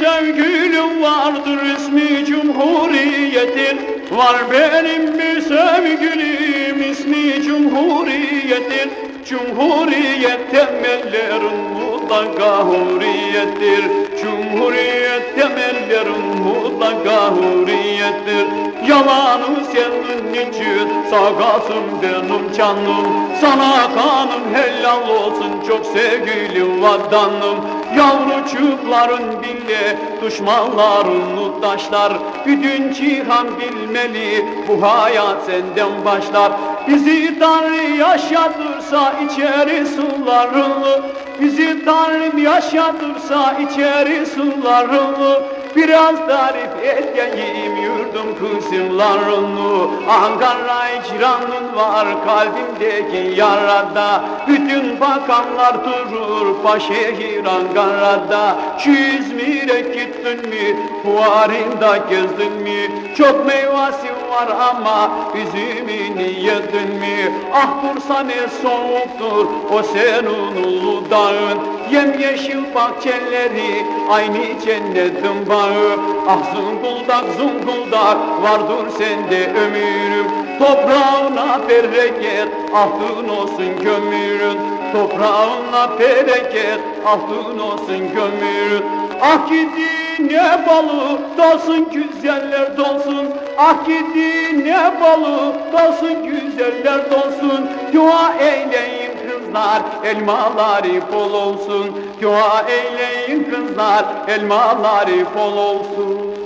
Sevgilim vardır ismi Cumhuriyet'in. Var benim bir sevgilim ismi Cumhuriyet'in. Cumhuriyet temellerin mutlaka hurriyettir. Cumhuriyet temellerin mutlaka hurriyettir Yalanı senin için sakasım benim canım Sana kanım helal olsun. Çok sevgili vatanım Yavrucukların bile düşmanların taşlar Bütün cihan bilmeli bu hayat senden başlar. Bizi Tanrı yaşatırsa içeri sularını Bizi Tanrım yaşatırsa içeri sularını Biraz tarif edeyim yurdum kısımlarını Ankara icranın var kalbimdeki yarada. Bütün bakanlar durur başehir Ankara'da Şu İzmir'e gittin mi fuarında gezdin mi? Çok meyvesi var ama üzümünü yedin mi? Ah Bursa ne soğuktur o senin ulu dağın Yemyeşil bahçeleri aynı cennetin bağı Ah zunguldak zunguldak vardır sende ömürüm. Toprağına bereket altın olsun gömürün Toprağına bereket altın olsun gömürün Ah gidi ne balı dolsun güzeller dolsun. Ah gidi ne balı dolsun güzeller dolsun. Dua eyleyin kızlar elmaları bol olsun. Dua eyleyin kızlar elmaları bol olsun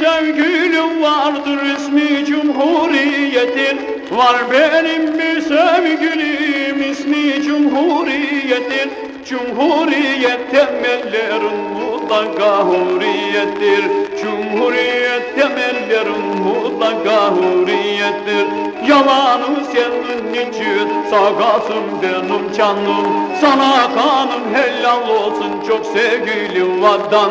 sevgilim vardır ismi Cumhuriyet'in. Var benim bir sevgilim ismi Cumhuriyet'in. Cumhuriyet temellerin mutlaka hurriyettir. Cumhuriyet temellerin mutlaka hurriyettir. Yalanı senin için sakasım benim canım. Sana kanım helal olsun çok sevgili vatan